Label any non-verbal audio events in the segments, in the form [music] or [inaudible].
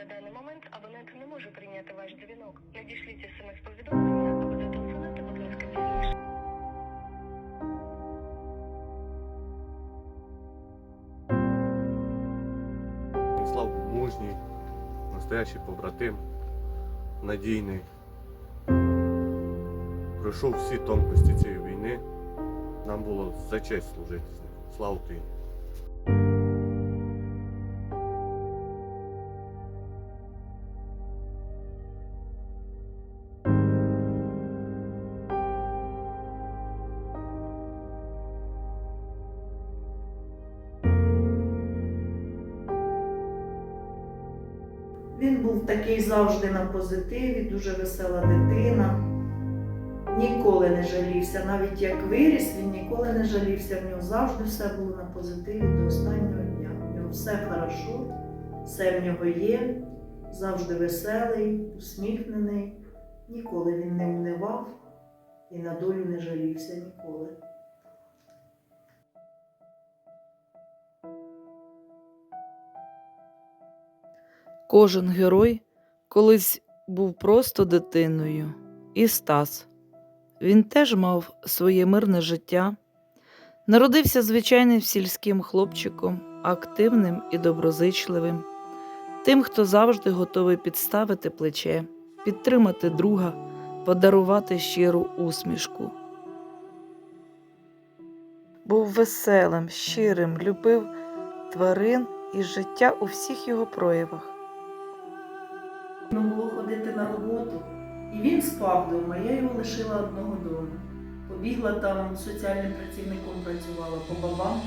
На даний момент абонент не може прийняти ваш дзвінок. Надішліть смс-повідомлення або зателефонуйте, будь ласка, пізніше. Був мужній, настоящий побратим, надійний. Пройшов всі тонкості цієї війни. Нам було за честь служити з ним. Слава Україні! Він був такий завжди на позитиві, дуже весела дитина. Ніколи не жалівся, навіть як виріс, він ніколи не жалівся. В нього завжди все було на позитиві до останнього дня. В нього все хорошо, все в нього є, завжди веселий, усміхнений. Ніколи він не унивав і на долю не жалівся ніколи. Кожен герой колись був просто дитиною. І Стас. Він теж мав своє мирне життя. Народився звичайним сільським хлопчиком, активним і доброзичливим, тим, хто завжди готовий підставити плече, підтримати друга, подарувати щиру усмішку. Був веселим, щирим, любив тварин і життя у всіх його проявах. Йому було ходити на роботу, і він спав вдома. Я його лишила одного дому. Побігла там соціальним працівником працювала по бабам.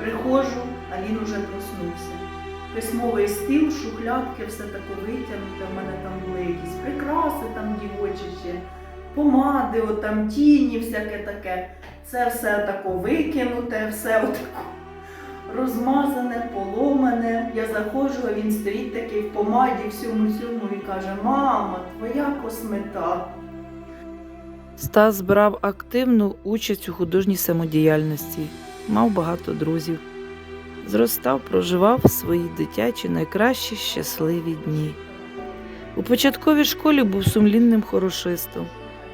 Приходжу, а він уже проснувся. Письмовий стіл, шухлядки, все таке витягнуте. У мене там були якісь прикраси, там дівочі помади, от там тіні, всяке таке. Це все тако викинуте, все отако розмазане, поломане. Я заходжу, а він стоїть такий в помаді, всьому всьому і каже: Мама, твоя космета. Стас брав активну участь у художній самодіяльності, мав багато друзів. Зростав, проживав свої дитячі найкращі щасливі дні. У початковій школі був сумлінним хорошистом,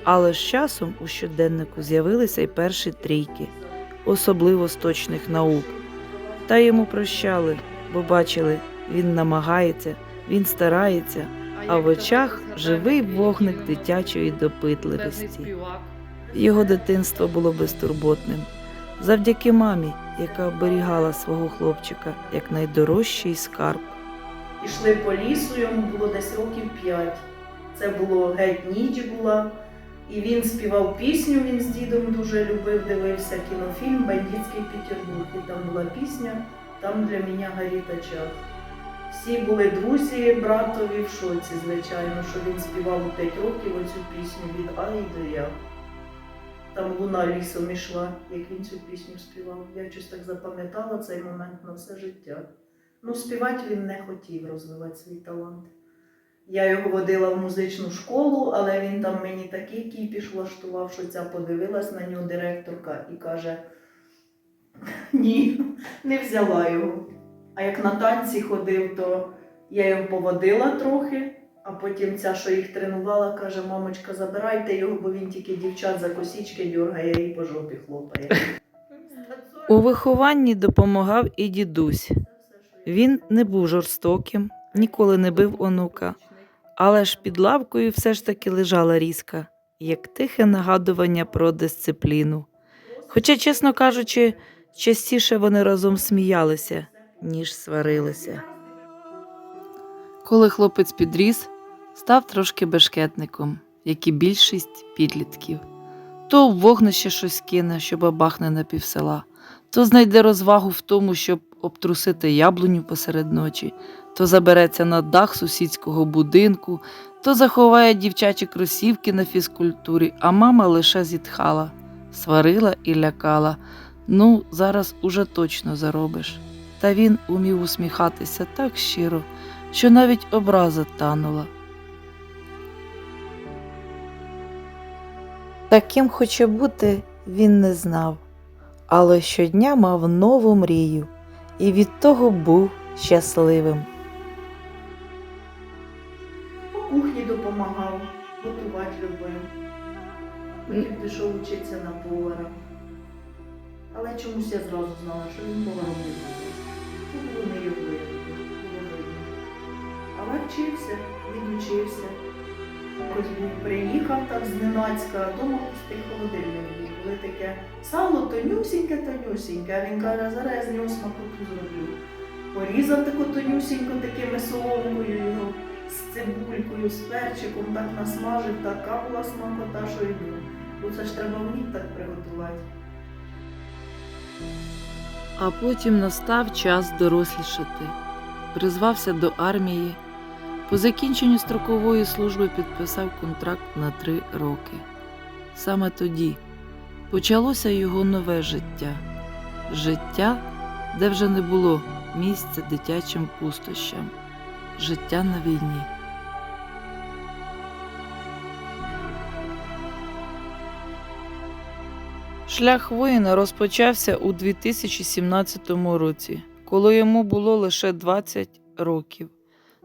але з часом у щоденнику з'явилися й перші трійки, особливо з точних наук. Та йому прощали, бо бачили, він намагається, він старається, а в очах живий вогник дитячої допитливості. Його дитинство було безтурботним. Завдяки мамі, яка оберігала свого хлопчика як найдорожчий скарб. Ішли по лісу, йому було десь років п'ять. Це було геть ніч була. І він співав пісню, він з дідом дуже любив, дивився кінофільм Бандитський Петербург. І там була пісня Там для мене горить очаг. Всі були друзі, братові в шоці, звичайно, що він співав у 5 років оцю пісню від А і до Я. Там луна лісом ішла, як він цю пісню співав. Я щось так запам'ятала цей момент на все життя. Ну, співати він не хотів розвивати свій талант. Я його водила в музичну школу, але він там мені такий кіпіш влаштував, що ця подивилась на нього директорка і каже: ні, не взяла його. А як на танці ходив, то я його поводила трохи, а потім ця, що їх тренувала, каже: мамочка, забирайте його, бо він тільки дівчат за косічки дергає і по жопі хлопає. У вихованні допомагав і дідусь. Він не був жорстоким, ніколи не бив онука, але ж під лавкою все ж таки лежала різка, як тихе нагадування про дисципліну. Хоча, чесно кажучи, частіше вони разом сміялися, ніж сварилися. Коли хлопець підріс, став трошки бешкетником, як і більшість підлітків. То в вогнище щось кине, що бабахне на півсела, то знайде розвагу в тому, щоб обтрусити яблуню посеред ночі, то забереться на дах сусідського будинку, то заховає дівчачі кросівки на фізкультурі, а мама лише зітхала, сварила і лякала. Ну, зараз уже точно заробиш. Та він умів усміхатися так щиро, що навіть образа танула. Таким хоче бути, він не знав, але щодня мав нову мрію і від того був щасливим. кухні допомагав, готувати любив. Потім пішов вчитися на повара. Але чомусь я зразу знала, що він поваром не буде. Було не його видно. Але вчився, він вчився. Хоч він приїхав так зненацька, а вдома пустий холодильник був. Коли таке сало тонюсіньке, тонюсіньке, а він каже, зараз я з нього смакоту зроблю. Порізав таку тонюсіньку такими соломкою його з цибулькою, з перчиком, так насмажив, така була смакота, що й. Бо це ж треба вміти так приготувати. А потім настав час дорослішати. Призвався до армії. По закінченню строкової служби підписав контракт на три роки. Саме тоді почалося його нове життя. Життя, де вже не було місця дитячим пустощам. Життя на війні. Шлях воїна розпочався у 2017 році, коли йому було лише 20 років.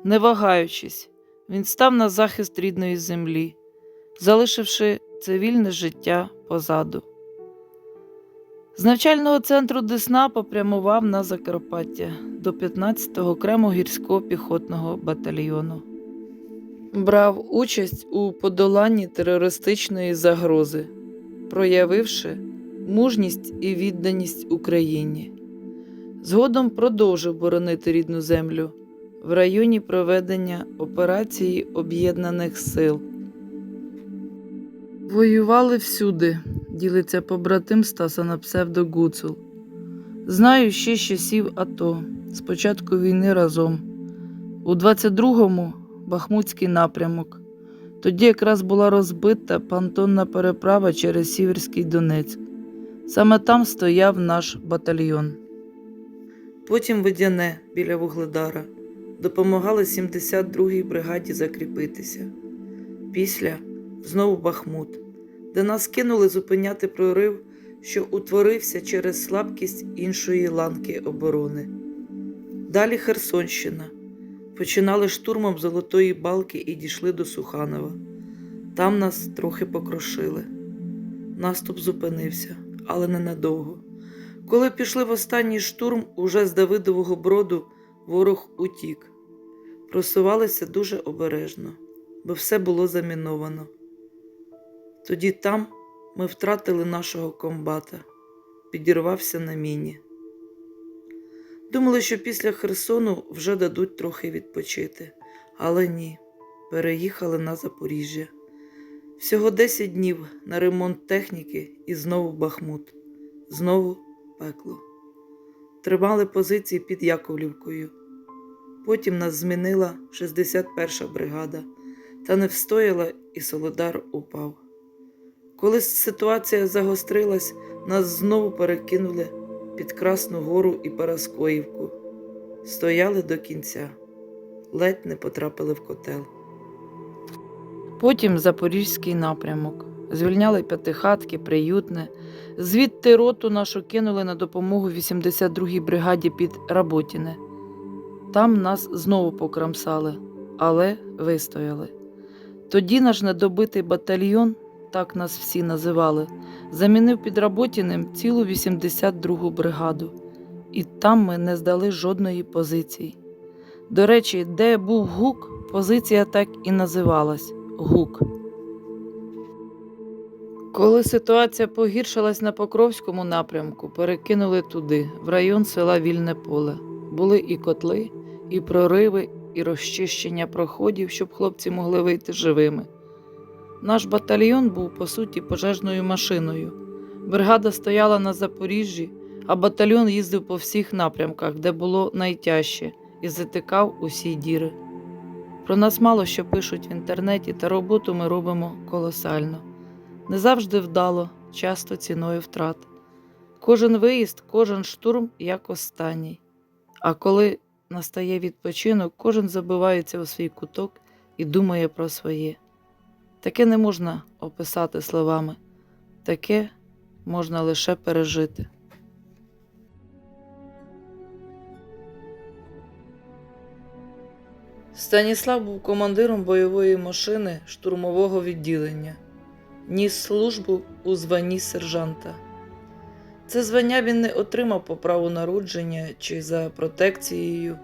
Не вагаючись, він став на захист рідної землі, залишивши цивільне життя позаду. З навчального центру Десна попрямував на Закарпаття до 15-го окремого гірського піхотного батальйону. Брав участь у подоланні терористичної загрози, проявивши мужність і відданість Україні. Згодом продовжив боронити рідну землю в районі проведення операції Об'єднаних Сил. Воювали всюди, ділиться побратим Стаса на псевдо Гуцул. Знаю ще з часів АТО, з початку війни разом. У 22-му Бахмутський напрямок. Тоді якраз була розбита понтонна переправа через Сіверський Донецьк. Саме там стояв наш батальйон. Потім Водяне біля Вугледара допомагали 72-й бригаді закріпитися. Після знову Бахмут, де нас кинули зупиняти прорив, що утворився через слабкість іншої ланки оборони. Далі Херсонщина. Починали штурмом Золотої балки і дійшли до Суханова. Там нас трохи покрошили. Наступ зупинився, але ненадовго. Коли пішли в останній штурм, уже з Давидового броду ворог утік. Просувалися дуже обережно, бо все було заміновано. Тоді там ми втратили нашого комбата, підірвався на міні. Думали, що після Херсону вже дадуть трохи відпочити, але ні, переїхали на Запоріжжя. Всього 10 днів на ремонт техніки і знову Бахмут, знову пекло. Тримали позиції під Яковлівкою. Потім нас змінила 61-ша бригада, та не встояла, і Солодар упав. Коли ситуація загострилась, нас знову перекинули під Красну Гору і Параскоївку. Стояли до кінця, ледь не потрапили в котел. Потім Запорізький напрямок. Звільняли п'ятихатки, приютне. Звідти роту нашу кинули на допомогу 82-й бригаді під Работіне. Там нас знову покрамсали, але вистояли. Тоді наш недобитий батальйон, так нас всі називали, замінив під Работіним цілу 82-гу бригаду, і там ми не здали жодної позиції. До речі, де був гук, позиція так і називалась гук. Коли ситуація погіршилась на Покровському напрямку, перекинули туди, в район села Вільне Поле. Були і котли, і прориви, і розчищення проходів, щоб хлопці могли вийти живими. Наш батальйон був по суті пожежною машиною. Бригада стояла на Запоріжжі, а батальйон їздив по всіх напрямках, де було найтяжче, і затикав усі діри. Про нас мало що пишуть в інтернеті, та роботу ми робимо колосально. Не завжди вдало, часто ціною втрат. Кожен виїзд, кожен штурм як останній. А коли настає відпочинок, кожен забивається у свій куток і думає про своє. Таке не можна описати словами, таке можна лише пережити. Станіслав був командиром бойової машини штурмового відділення, ніс службу у званні сержанта. Це звання він не отримав по праву народження чи за протекцією.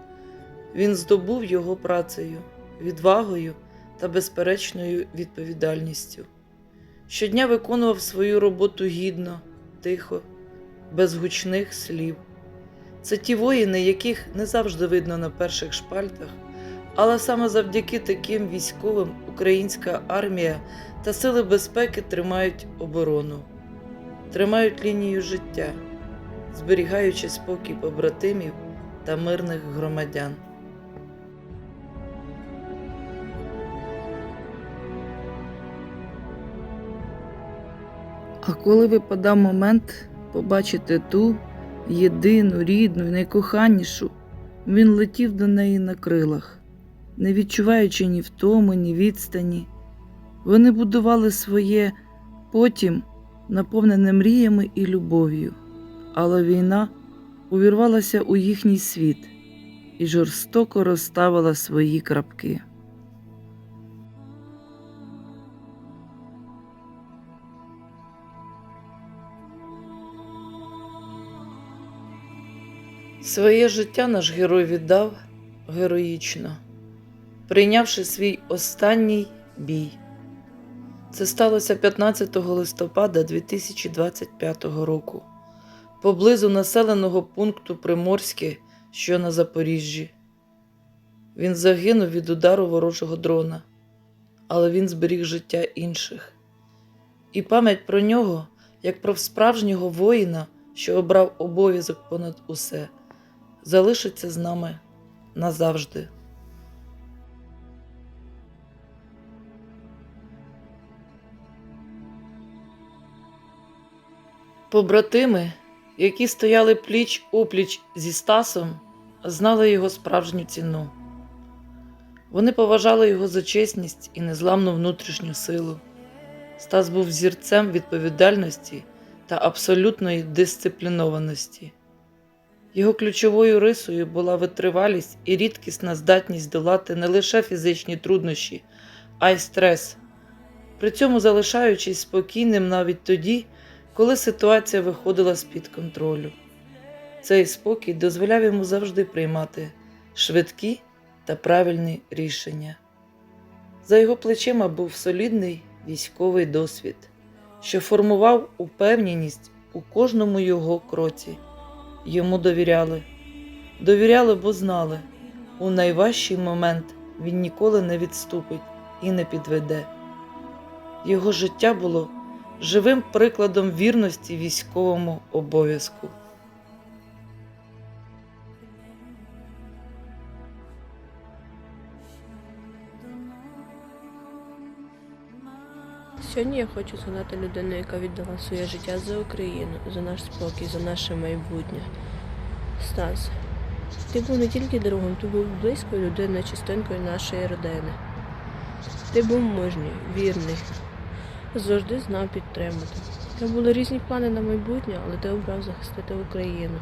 Він здобув його працею, відвагою та безперечною відповідальністю. Щодня виконував свою роботу гідно, тихо, без гучних слів. Це ті воїни, яких не завжди видно на перших шпальтах, але саме завдяки таким військовим українська армія та сили безпеки тримають оборону, тримають лінію життя, зберігаючи спокій побратимів та мирних громадян. А коли випадав момент побачити ту єдину, рідну, найкоханішу, він летів до неї на крилах, не відчуваючи ні втоми, ні відстані. Вони будували своє потім, наповнене мріями і любов'ю, але війна увірвалася у їхній світ і жорстоко розставила свої крапки. Своє життя наш герой віддав героїчно, прийнявши свій останній бій. Це сталося 15 листопада 2025 року, поблизу населеного пункту Приморське, що на Запоріжжі. Він загинув від удару ворожого дрона, але він зберіг життя інших. І пам'ять про нього, як про справжнього воїна, що обрав обов'язок понад усе, залишиться з нами назавжди. Побратими, які стояли пліч опліч зі Стасом, знали його справжню ціну. Вони поважали його за чесність і незламну внутрішню силу. Стас був зірцем відповідальності та абсолютної дисциплінованості. Його ключовою рисою була витривалість і рідкісна здатність долати не лише фізичні труднощі, а й стрес, при цьому залишаючись спокійним навіть тоді, коли ситуація виходила з-під контролю. Цей спокій дозволяв йому завжди приймати швидкі та правильні рішення. За його плечима був солідний військовий досвід, що формував упевненість у кожному його кроці. Йому довіряли. Довіряли, бо знали, у найважчий момент він ніколи не відступить і не підведе. Його життя було живим прикладом вірності військовому обов'язку. Сьогодні я хочу згадати людину, яка віддала своє життя за Україну, за наш спокій, за наше майбутнє. Стас, ти був не тільки другом, ти був близькою людиною, частинкою нашої родини. Ти був мужній, вірний, завжди знав підтримати. Тебе були різні плани на майбутнє, але ти обрав захистити Україну.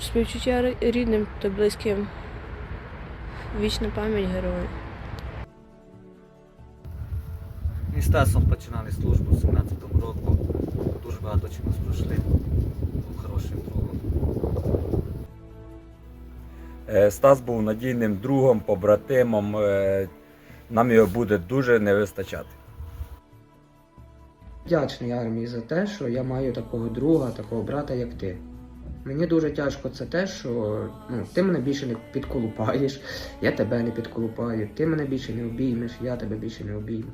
Співчуття рідним та близьким. Вічна пам'ять герою. З починали службу з 17-го року. Дуже багато чого пройшли. Був хорошим другом. Е, Стас був надійним другом, побратимом. е, Нам його буде дуже не вистачати. Вдячний армії за те, що я маю такого друга, такого брата, як ти. Мені дуже тяжко це те, що ну, ти мене більше не підколупаєш, я тебе не підколупаю, ти мене більше не обіймеш, я тебе більше не обійму.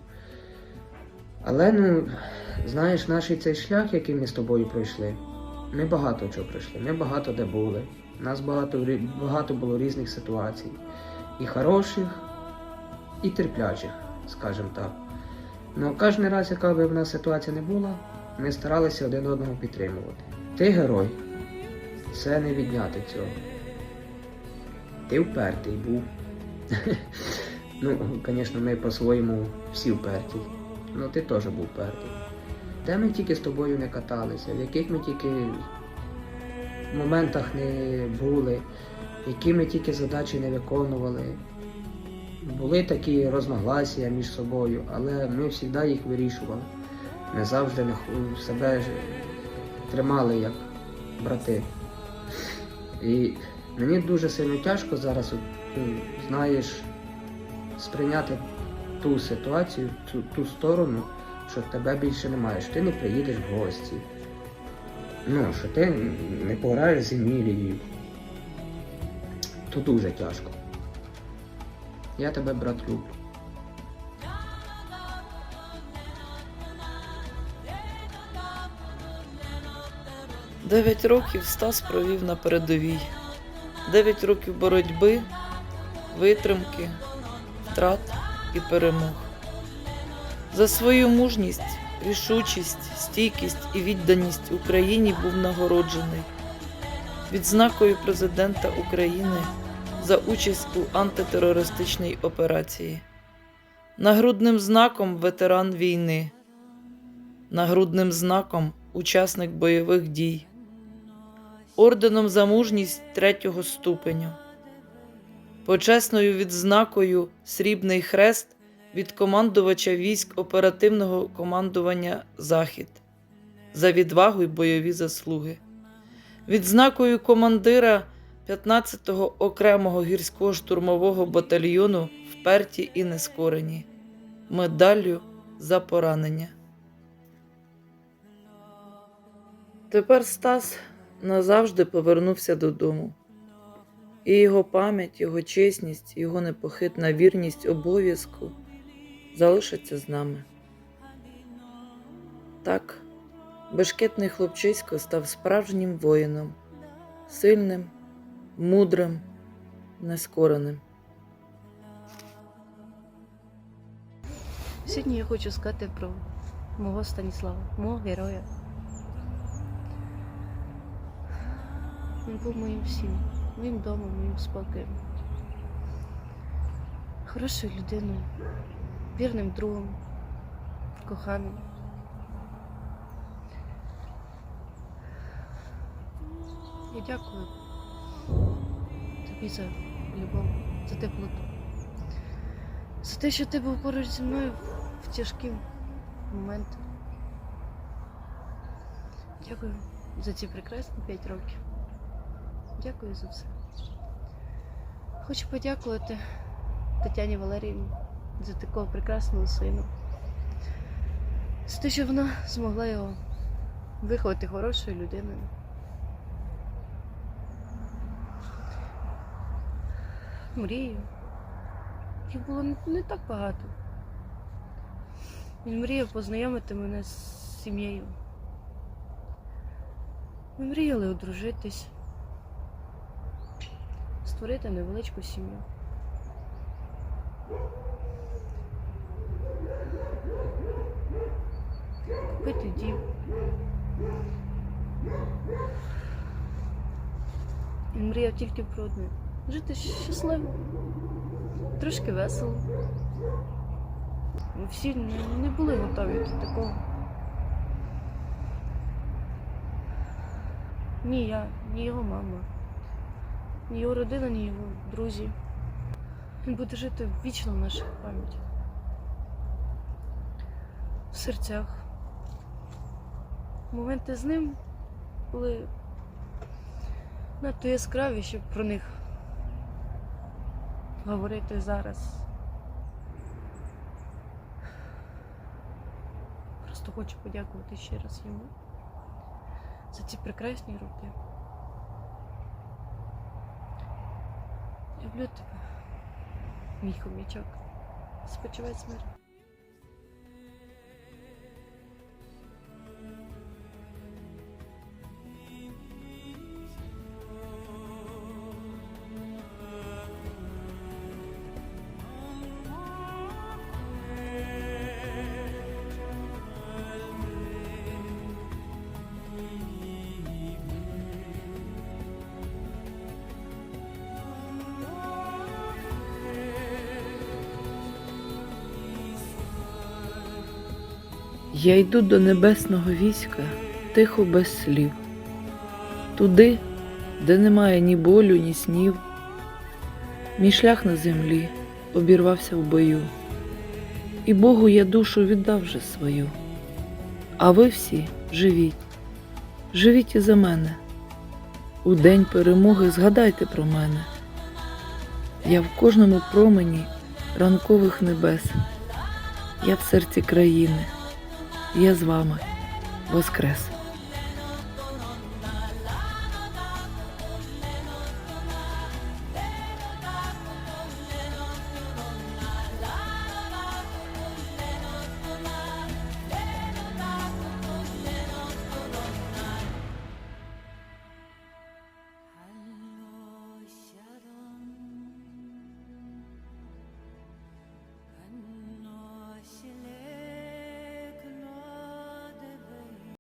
Але ну, знаєш, наш цей шлях, який ми з тобою пройшли, ми багато чого пройшли, ми багато де були. У нас багато, багато було різних ситуацій. І хороших, і терплячих, скажімо так. Ну, кожен раз, яка би в нас ситуація не була, ми старалися один одного підтримувати. Ти герой. Це не відняти цього. Ти впертий був. [laughs] ну, звісно, ми по-своєму всі вперті. Ну ти теж був впертий. Де ми тільки з тобою не каталися, в яких ми тільки моментах не були. які ми тільки задачі не виконували. Були такі розногласія між собою, але ми завжди їх вирішували. Ми завжди себе тримали як брати. І мені дуже сильно тяжко зараз, знаєш, сприйняти ту ситуацію, ту, ту сторону, що тебе більше немає, що ти не приїдеш в гості. Ну, що ти не пограєш з Емілією. То дуже тяжко. Я тебе, брат, люблю. Дев'ять років Стас провів на передовій. Дев'ять років боротьби, витримки, втрат і перемог. За свою мужність, рішучість, стійкість і відданість Україні був нагороджений. Відзнакою президента України за участь у антитерористичній операції, нагрудним знаком ветеран війни, нагрудним знаком учасник бойових дій, орденом за мужність третього ступеню, почесною відзнакою Срібний хрест від командувача військ оперативного командування Захід за відвагу й бойові заслуги, відзнакою командира 15-го окремого гірського штурмового батальйону вперті і нескорені, медаллю за поранення. Тепер Стас назавжди повернувся додому, і його пам'ять, його чесність, його непохитна вірність обов'язку залишаться з нами. Так, бешкетний хлопчисько став справжнім воїном, сильним, мудрим, нескореним. Сьогодні я хочу сказати про мого Станіслава, мого героя. Він був моїм всім, моїм домом, моїм спокоєм. Хорошою людиною, вірним другом, коханим. Я дякую тобі за любов, за теплоту. За те, що ти був поруч зі мною в- тяжкі моменти. Дякую за ці прекрасні п'ять років. Дякую за все. Хочу подякувати Тетяні Валеріївні за такого прекрасного сина. За те, що вона змогла його виховати хорошою людиною. Мрію. Їх було не, так багато. Він мріяв познайомити мене з сім'єю. Ми мріяли одружитись, створити невеличку сім'ю. Купити дім. Мріяв тільки про одне. Жити щасливо трошки весело. Всі не були готові до такого. Ні я, ні його мама, ні його родина, ні його друзі. Він буде жити вічно в наших пам'яті. В серцях. Моменти з ним були надто яскраві, щоб про них говорити зараз. Просто хочу подякувати ще раз йому за ці прекрасні роки. Люблю тебе, мій хомічок. Спочивай смерть. Я йду до небесного війська тихо без слів, туди, де немає ні болю, ні снів, Мій шлях на землі обірвався в бою, і Богу я душу віддав вже свою. А ви всі живіть, живіть і за мене. У день перемоги згадайте про мене. Я в кожному промені ранкових небес. Я в серці країни. Я з вами воскрес.